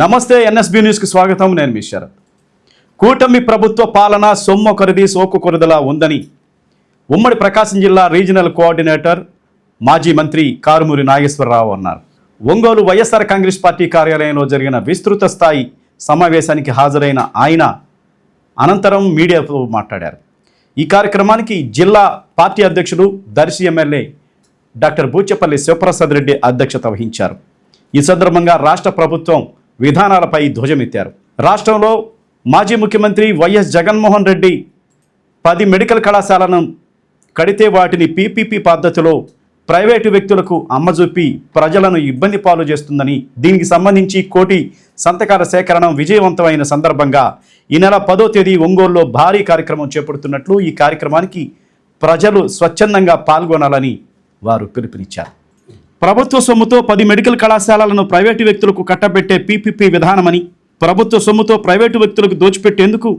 నమస్తే ఎన్ఎస్బి న్యూస్కి స్వాగతం. నేను మీ శరత్. కూటమి ప్రభుత్వ పాలన సొమ్ము కొరిది సోకు కొరదలా ఉందని ఉమ్మడి ప్రకాశం జిల్లా రీజనల్ కోఆర్డినేటర్ మాజీ మంత్రి కారుమూరి నాగేశ్వరరావు అన్నారు. ఒంగోలు వైఎస్ఆర్ కాంగ్రెస్ పార్టీ కార్యాలయంలో జరిగిన విస్తృత స్థాయి సమావేశానికి హాజరైన ఆయన అనంతరం మీడియాతో మాట్లాడారు. ఈ కార్యక్రమానికి జిల్లా పార్టీ అధ్యక్షులు దర్శి ఎమ్మెల్యే డాక్టర్ బూచపల్లి శివప్రసాద్ రెడ్డి అధ్యక్షత వహించారు. ఈ సందర్భంగా రాష్ట్ర ప్రభుత్వం విధానాలపై ధ్వజమెత్తారు. రాష్ట్రంలో మాజీ ముఖ్యమంత్రి వైఎస్ జగన్మోహన్ రెడ్డి పది మెడికల్ కళాశాలను కడితే వాటిని పీపీపీ పద్ధతిలో ప్రైవేటు వ్యక్తులకు అమ్మజూపి ప్రజలను ఇబ్బంది పాలు చేస్తుందని దీనికి సంబంధించి కోటి సంతకాల సేకరణ విజయవంతమైన సందర్భంగా ఈ నెల పదో తేదీ ఒంగోలులో భారీ కార్యక్రమం చేపడుతున్నట్లు ఈ కార్యక్రమానికి ప్రజలు స్వచ్ఛందంగా పాల్గొనాలని వారు పిలుపునిచ్చారు. ప్రభుత్వ సొమ్ముతో పది మెడికల్ కళాశాలలను ప్రైవేటు వ్యక్తులకు కట్టబెట్టే పీపీపీ విధానమని ప్రభుత్వ సొమ్ముతో ప్రైవేటు వ్యక్తులకు దోచిపెట్టేందుకు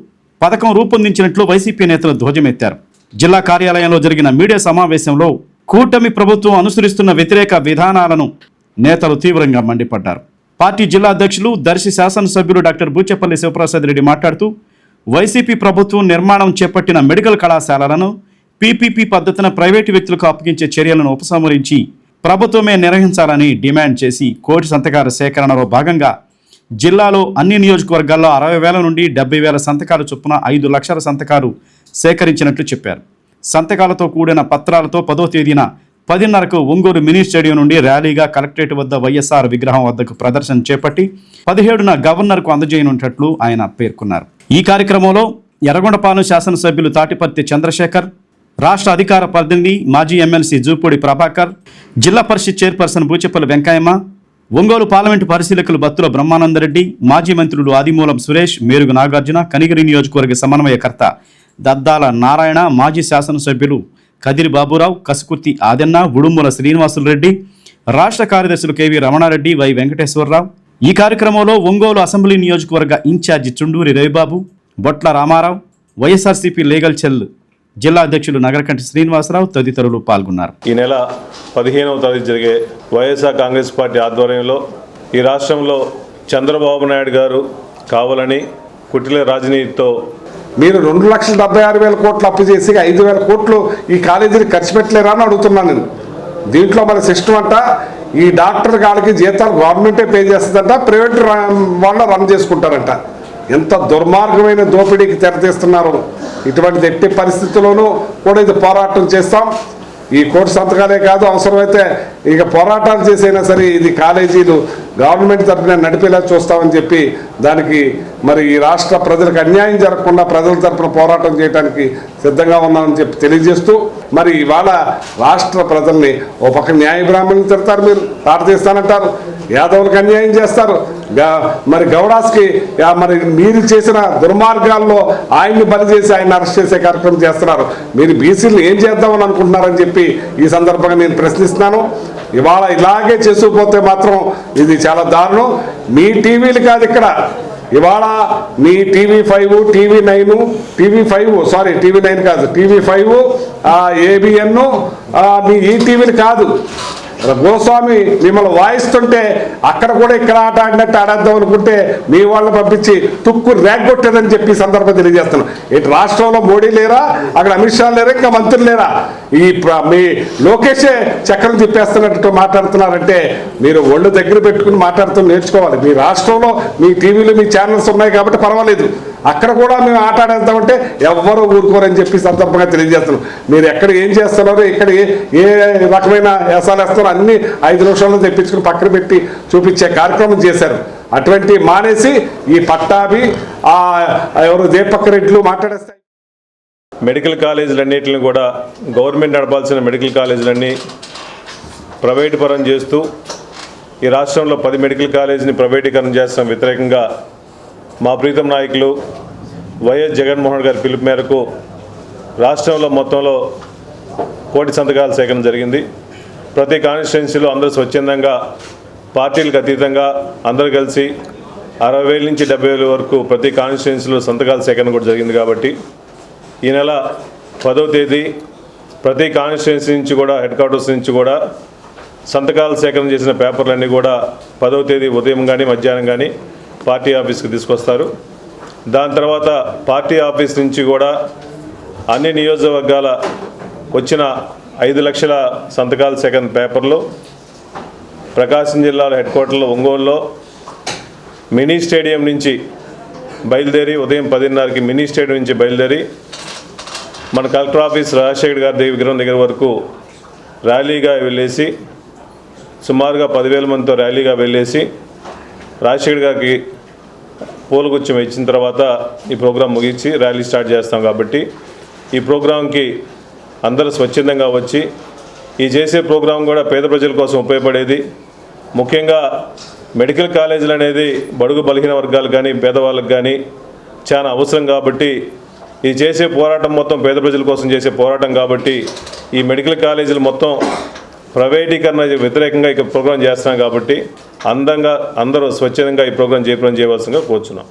పథకం రూపొందించినట్లు వైసీపీ నేతలు ధ్వజమెత్తారు. జిల్లా కార్యాలయంలో జరిగిన మీడియా సమావేశంలో కూటమి ప్రభుత్వం అనుసరిస్తున్న వ్యతిరేక విధానాలను నేతలు తీవ్రంగా మండిపడ్డారు. పార్టీ జిల్లా అధ్యక్షులు దర్శి శాసనసభ్యులు డాక్టర్ బూచెపల్లి శివప్రసాద్ రెడ్డి మాట్లాడుతూ వైసీపీ ప్రభుత్వం నిర్మాణం చేపట్టిన మెడికల్ కళాశాలలను పీపీపీ పద్ధతిన ప్రైవేటు వ్యక్తులకు అప్పగించే చర్యలను ఉపసంహరించి ప్రభుత్వమే నిర్వహించాలని డిమాండ్ చేసి కోటి సంతకాల సేకరణలో భాగంగా జిల్లాలో అన్ని నియోజకవర్గాల్లో అరవై వేల నుండి డెబ్బై వేల సంతకాలు చొప్పున ఐదు లక్షల సంతకాలు సేకరించినట్లు చెప్పారు. సంతకాలతో కూడిన పత్రాలతో పదో తేదీన పదిన్నరకు ఒంగోలు మినీ స్టేడియం నుండి ర్యాలీగా కలెక్టరేట్ వద్ద వైఎస్ఆర్ విగ్రహం వద్దకు ప్రదర్శన చేపట్టి పదిహేడున గవర్నర్కు అందజేయనున్నట్లు ఆయన పేర్కొన్నారు. ఈ కార్యక్రమంలో ఎర్రగొండపాలెం శాసనసభ్యులు తాటిపర్తి చంద్రశేఖర్ రాష్ట్ర అధికార ప్రతినిధి మాజీ MLC Jupudi Prabhakar Zilla Parishad chairperson Buchepalli Venkayamma Ongole parliament పరిశీలకులు బత్తుల బ్రహ్మానందరెడ్డి మాజీ మంత్రులు ఆదిమూలం సురేష్ మేరుగు నాగార్జున కనిగిరి నియోజకవర్గ సమన్వయకర్త దద్దాల నారాయణ మాజీ శాసనసభ్యులు కదిరి బాబురావు కసుకుర్తి ఆదెన్న ఉడుమూల శ్రీనివాసులు రెడ్డి రాష్ట్ర కార్యదర్శులు కేవీ రమణారెడ్డి వై వెంకటేశ్వరరావు. ఈ కార్యక్రమంలో ఒంగోలు అసెంబ్లీ నియోజకవర్గ incharge Chunduri Ravibabu Botla Ramarao YSRCP legal cell జిల్లా అధ్యక్షులు నగరకంటి శ్రీనివాసరావు తదితరులు పాల్గొన్నారు. ఈ నెల పదిహేనవ తారీఖు జరిగే వైఎస్ఆర్ కాంగ్రెస్ పార్టీ ఆధ్వర్యంలో ఈ రాష్ట్రంలో చంద్రబాబు నాయుడు గారు కావాలని కుటిల రాజనీతితో మీరు రెండు లక్షల డెబ్బై ఆరు వేల కోట్లు అప్పు చేసి ఐదు వేల కోట్లు ఈ కాలేజీకి ఖర్చు పెట్టలేరా అని అడుగుతున్నాను నేను. దీంట్లో మన సిస్టమ్ అంట ఈ డాక్టర్ గారికి జీతాలు గవర్నమెంటే పే చేస్తుందంట ప్రైవేట్ వాళ్ళు రన్ చేసుకుంటారంట. ఎంత దుర్మార్గమైన దోపిడీకి తెరతీస్తున్నారు. ఇటువంటి ఎట్టి పరిస్థితుల్లోనూ కూడా ఇది పోరాటం చేస్తాం. ఈ కోర్టు సంతకాలే కాదు అవసరమైతే ఇక పోరాటాలు చేసైనా సరే ఇది కాలేజీలు గవర్నమెంట్ తరఫున నడిపేలా చూస్తామని చెప్పి దానికి మరి ఈ రాష్ట్ర ప్రజలకు అన్యాయం జరగకుండా ప్రజల తరఫున పోరాటం చేయడానికి సిద్ధంగా ఉన్నామని చెప్పి తెలియజేస్తూ మరి ఇవాళ రాష్ట్ర ప్రజల్ని ఓ పక్క న్యాయ బ్రాహ్మణులు తిడతారు మీరు తాట తీస్తానంటారు యాదవులకు అన్యాయం చేస్తారు. మరి గౌడాస్కి మరి మీరు చేసిన దుర్మార్గాల్లో ఆయన్ని బలి చేసి ఆయన అరెస్ట్ చేసే కార్యక్రమం చేస్తున్నారు. మీరు బీసీలు ఏం చేద్దామని అనుకుంటున్నారని చెప్పి ఈ సందర్భంగా నేను ప్రశ్నిస్తున్నాను. ఇవాళ ఇలాగే చేసుకుపోతే మాత్రం ఇది చాలా దారుణం. మీ టీవీలు కాదు ఇక్కడ. ఇవాళ మీ TV five TV nine TV five sorry TV nine కాదు టీవీ ఫైవ్ ఏబిఎన్ మీ ఈ టీవీలు కాదు. గోస్వామి మిమ్మల్ని వాయిస్తుంటే అక్కడ కూడా ఇక్కడ ఆట ఆడినట్టు ఆడేద్దాం అనుకుంటే మీ వాళ్ళని పంపించి తుక్కు రేగొట్టేదని చెప్పి సందర్భం తెలియజేస్తున్నాం. ఇటు రాష్ట్రంలో మోడీ లేరా? అక్కడ అమిత్ షా లేరా? ఇంకా మంత్రులు లేరా? ఈ మీ లోకేషే చక్రం తిప్పేస్తున్నట్టు మాట్లాడుతున్నారంటే మీరు ఒళ్ళు దగ్గర పెట్టుకుని మాట్లాడుతూ నేర్చుకోవాలి. మీ రాష్ట్రంలో మీ టీవీలు మీ ఛానల్స్ ఉన్నాయి కాబట్టి పర్వాలేదు. అక్కడ కూడా మేము ఆట ఆడేద్దామంటే ఎవ్వరూ ఊరుకోరని చెప్పి సందర్భంగా తెలియజేస్తున్నాం. మీరు ఎక్కడ ఏం చేస్తున్నారో ఇక్కడ ఏ రకమైన వేసాలు వేస్తున్నారు అన్ని ఐదు నిమిషాల్లో తెప్పించుకుని పక్కన పెట్టి చూపించే కార్యక్రమం చేశారు. అటువంటి మానేసి ఈ పట్టాభి ఆ ఎవరు దీపక్కరెడ్లు మాట్లాడేస్తాయి మెడికల్ కాలేజీలన్నింటిని కూడా గవర్నమెంట్ నడపాల్సిన మెడికల్ కాలేజీలన్నీ ప్రైవేటు పరం చేస్తూ ఈ రాష్ట్రంలో పది మెడికల్ కాలేజీని ప్రైవేటీకరణ చేస్తాం. వ్యతిరేకంగా మా ప్రీతం నాయకులు వైఎస్ జగన్మోహన్ గారి పిలుపు మేరకు రాష్ట్రంలో మొత్తంలో కోటి సంతకాల సేకరణ జరిగింది. ప్రతి కాన్స్టిట్యున్సీలో అందరూ స్వచ్ఛందంగా పార్టీలకు అతీతంగా అందరూ కలిసి అరవై వేల నుంచి డెబ్బై వేల వరకు ప్రతి కాన్స్టిట్యున్సీలో సంతకాల సేకరణ కూడా జరిగింది కాబట్టి ఈ నెల పదో తేదీ ప్రతి కాన్స్టిట్యున్సీ నుంచి కూడా హెడ్ క్వార్టర్స్ నుంచి కూడా సంతకాలు సేకరణ చేసిన పేపర్లన్నీ కూడా పదవ తేదీ ఉదయం కానీ మధ్యాహ్నం కానీ పార్టీ ఆఫీస్కి తీసుకొస్తారు. దాని తర్వాత పార్టీ ఆఫీస్ నుంచి కూడా అన్ని నియోజకవర్గాల వచ్చిన ఐదు లక్షల సంతకాల సెకండ్ పేపర్లు ప్రకాశం జిల్లాలో హెడ్ క్వార్టర్లో ఒంగోలులో మినీ స్టేడియం నుంచి బయలుదేరి ఉదయం పదిన్నరకి మినీ స్టేడియం నుంచి బయలుదేరి మన కలెక్టర్ ఆఫీస్ రాజశేఖర్ గారి దగ్గర విగ్రహం దగ్గర వరకు ర్యాలీగా వెళ్ళేసి సుమారుగా పదివేల మందితో ర్యాలీగా వెళ్ళేసి రాజశేఖర్ గారికి పూలగుచ్చం ఇచ్చిన తర్వాత ఈ ప్రోగ్రాం ముగించి ర్యాలీ స్టార్ట్ చేస్తాం కాబట్టి ఈ ప్రోగ్రాంకి అందరూ స్వచ్ఛందంగా వచ్చి ఈ చేసే ప్రోగ్రాం కూడా పేద ప్రజల కోసం ఉపయోగపడేది. ముఖ్యంగా మెడికల్ కాలేజీలు అనేది బడుగు బలహీన వర్గాలు కానీ పేదవాళ్ళకి కానీ చాలా అవసరం కాబట్టి ఈ చేసే పోరాటం మొత్తం పేద ప్రజల కోసం చేసే పోరాటం కాబట్టి ఈ మెడికల్ కాలేజీలు మొత్తం ప్రైవేటీకరణ వ్యతిరేకంగా ఇక ప్రోగ్రాం చేస్తున్నాం కాబట్టి అందంగా అందరూ స్వచ్ఛందంగా ఈ ప్రోగ్రాం చేయడం చేయవలసిందిగా కోరుచున్నాం.